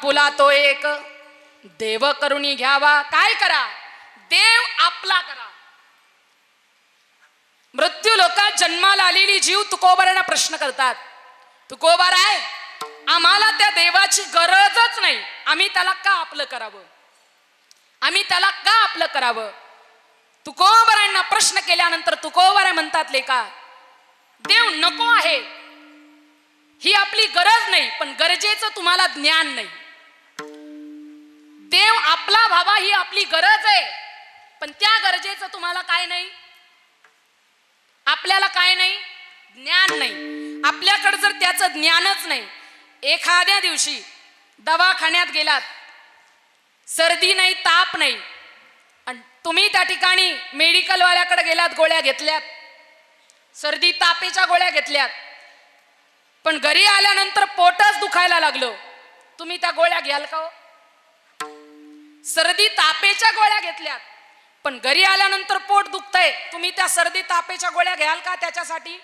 आपुला तो एक. देव करुणी घ्यावा. काय करा? देव आपला करा. मृत्यू लोकात जन्माला आलेली जीव तुकोबारांना प्रश्न करतात. तुकोबार आहे. आम्हाला त्या देवाची गरजच नाही. आम्ही त्याला का आपलं करावं? आम्ही त्याला का आपलं करावं? तुकोबारांना प्रश्न केल्यानंतर तुकोबारा म्हणतात लेका देव नको आहे. ही आपली गरज नाही पण गरजेचं तुम्हाला ज्ञान नाही. आपला भावा ही आपली गरज आहे. पण त्या गरजेचं तुम्हाला काय नाही? आपल्याला काय नाही? ज्ञान नाही. आपल्याकडे जर त्याचं ज्ञानच नाही एखाद्या दिवशी दवाखान्यात गेलात सर्दी नाही ताप नाही आणि तुम्ही त्या ठिकाणी मेडिकलवाल्याकडे गेलात गोळ्या घेतल्यात सर्दी तापेच्या गोळ्या घेतल्यात पण घरी आल्यानंतर पोटच दुखायला लागलं. तुम्ही त्या गोळ्या घ्याल का हो? सर्दी तापेच्या गोळ्या घेतल्यात. पण घरी आल्यानंतर पोट दुखतंय. तुम्ही त्या सर्दी तापेच्या गोळ्या घ्याल का त्याच्यासाठी?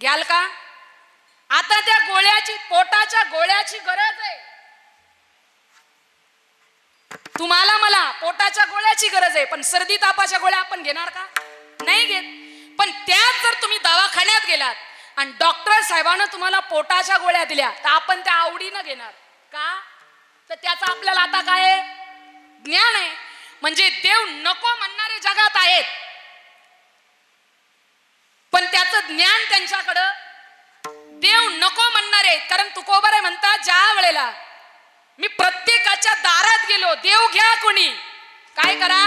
घ्याल का? आता त्या गोळ्याची पोटाच्या गोळ्याची गरज आहे. तुम्हाला मला पोटाच्या गोळ्याची गरज आहे पण सर्दी तापाच्या गोळ्या आपण घेणार का? नाही घेत. पण त्यात जर तुम्ही दवाखान्यात गेलात आणि डॉक्टर साहेबानं तुम्हाला पोटाच्या गोळ्या दिल्या तर आपण त्या आवडीनं घेणार. तर त्याचं आपल्याला आता काय ज्ञान आहे. म्हणजे देव नको म्हणणारे जगात आहेत. पण त्याचं ज्ञान त्यांच्याकडं देव नको म्हणणारे कारण तुकोबर आहे म्हणता ज्या वेळेला मी प्रत्येकाच्या दारात गेलो देव घ्या कोणी. काय करा?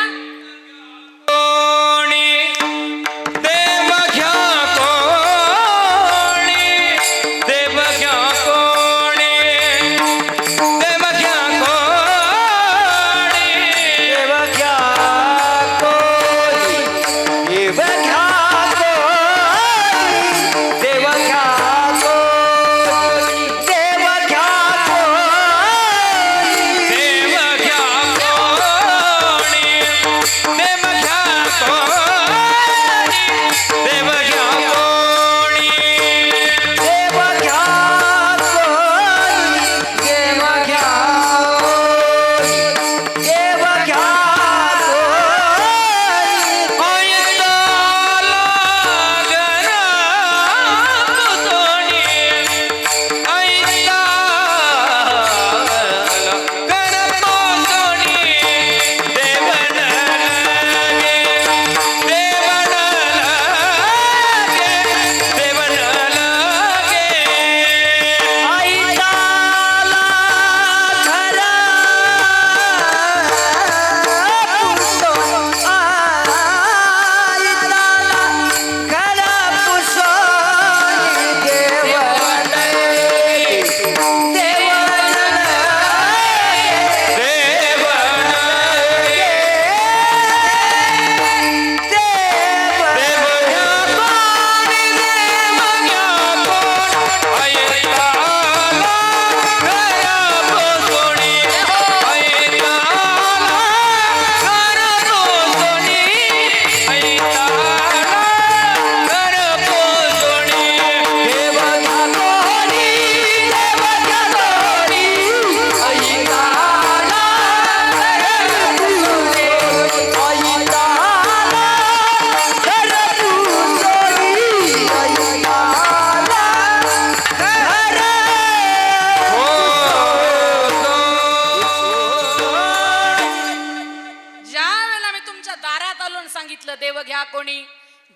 कोणी?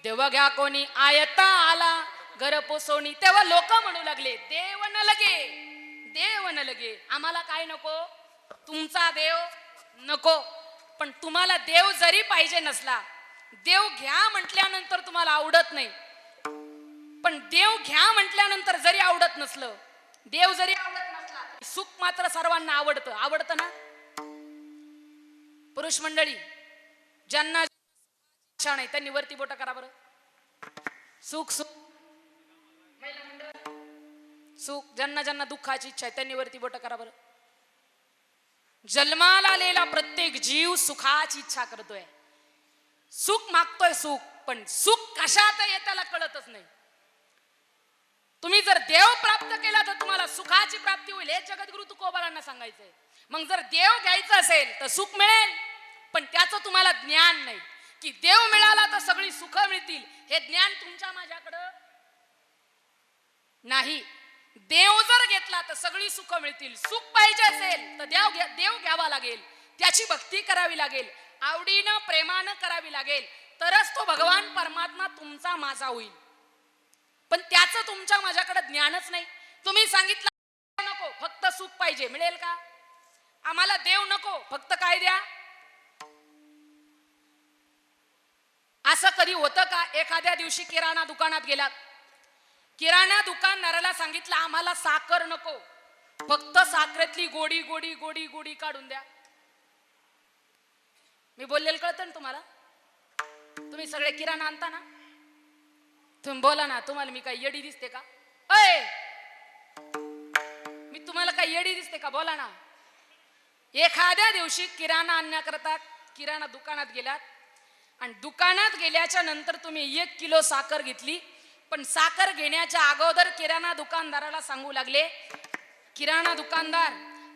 देव घ्या कोणी? आयता आला. घर पोसवणी. तेव्हा लोक म्हणू लागले देव न लगे देव न लगे. आम्हाला काय नको? तुमचा देव नको. पण तुम्हाला देव जरी पाहिजे नसला देव घ्या म्हटल्यानंतर तुम्हाला आवडत नाही. पण देव घ्या म्हटल्यानंतर जरी आवडत नसलं देव जरी आवडत नसला सुख मात्र सर्वांना आवडतं. आवडतं ना? पुरुष मंडळी ज्यांना इच्छा आहे. त्यांनी वरती बोट करा बरं. सुख सुख. सुख. ज्यांना ज्यांना दुःखाची इच्छा आहे त्यांनी वरती बोट करा बरं. जन्माला आलेला प्रत्येक जीव सुखाची इच्छा करतोय. सुख मागतोय सुख पण सुख कशात आहे त्याला कळतच नाही. तुम्ही जर देव प्राप्त केला तर तुम्हाला सुखाची प्राप्ती होईल. हे जगद्गुरु तुकोबारांना सांगायचंय. मग जर देव घ्यायचं असेल तर सुख मिळेल पण त्याचं तुम्हाला ज्ञान नाही. की देव मिळाला तर सगळी सुख मिळतील. हे ज्ञान तुमच्या माझ्याकडं नाही. देव जर घेतला तर सगळी सुख मिळतील. सुख पाहिजे असेल तर देव घ्या- देव घ्यावा लागेल. त्याची भक्ती करावी लागेल. आवडीनं प्रेमानं करावी लागेल. तरच तो भगवान परमात्मा तुमचा माझा होईल. पण त्याचं तुमच्या माझ्याकडे ज्ञानच नाही. तुम्ही सांगितलं नको फक्त सुख पाहिजे. मिळेल का? आम्हाला देव नको फक्त काय द्या? असं कधी होतं का? एखाद्या दिवशी किराणा दुकानात गेलात. किराणा दुकानदाराला सांगितलं आम्हाला साखर नको. फक्त साखरेतली गोडी गोडी गोडी गोडी काढून द्या. मी बोललेलं कळतं ना तुम्हाला? तुम्ही सगळे किराणा आणता ना? तुम्ही बोला ना तुम्हाला मी काय येडी दिसते का? अय मी तुम्हाला काय येडी दिसते का? बोला ना. एखाद्या दिवशी किराणा आणण्याकरता किराणा दुकानात गेलात आणि दुकानात गेल्याच्यानंतर तुम्ही एक किलो साखर घेतली. पण साखर घेण्याच्या अगोदर किराणा दुकानदाराला सांगू लागले किराणा दुकानदार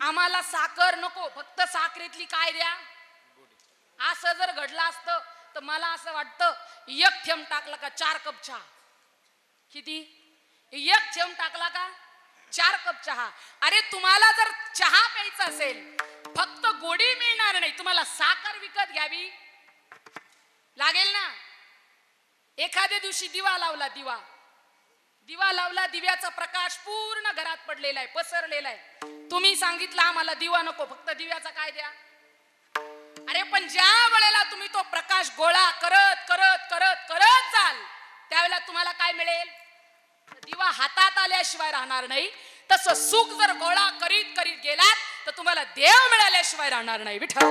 आम्हाला साखर नको फक्त साखरेतली काय द्या? असं जर घडलं असतं तर मला असं वाटतं एक थेंब टाकला का चार कप चहा? किती? एक थेंब टाकला का चार कप चहा? अरे तुम्हाला जर चहा प्यायचा असेल फक्त गोडी मिळणार नाही. तुम्हाला साखर विकत घ्यावी. लागेल ना? एखाद्या दिवशी दिवा लावला दिवा. दिवा लावला दिव्याचा प्रकाश पूर्ण घरात पडलेला आहे पसरलेला आहे. तुम्ही सांगितलं आम्हाला दिवा नको फक्त दिव्याचा काय द्या? अरे पण ज्या वेळेला तुम्ही तो प्रकाश गोळा करत करत करत करत जाल त्यावेळेला तुम्हाला काय मिळेल? दिवा हातात आल्याशिवाय राहणार नाही. तसं सुख जर गोळा करीत करीत गेलात तर तुम्हाला देव मिळाल्याशिवाय राहणार नाही विठ्ठल.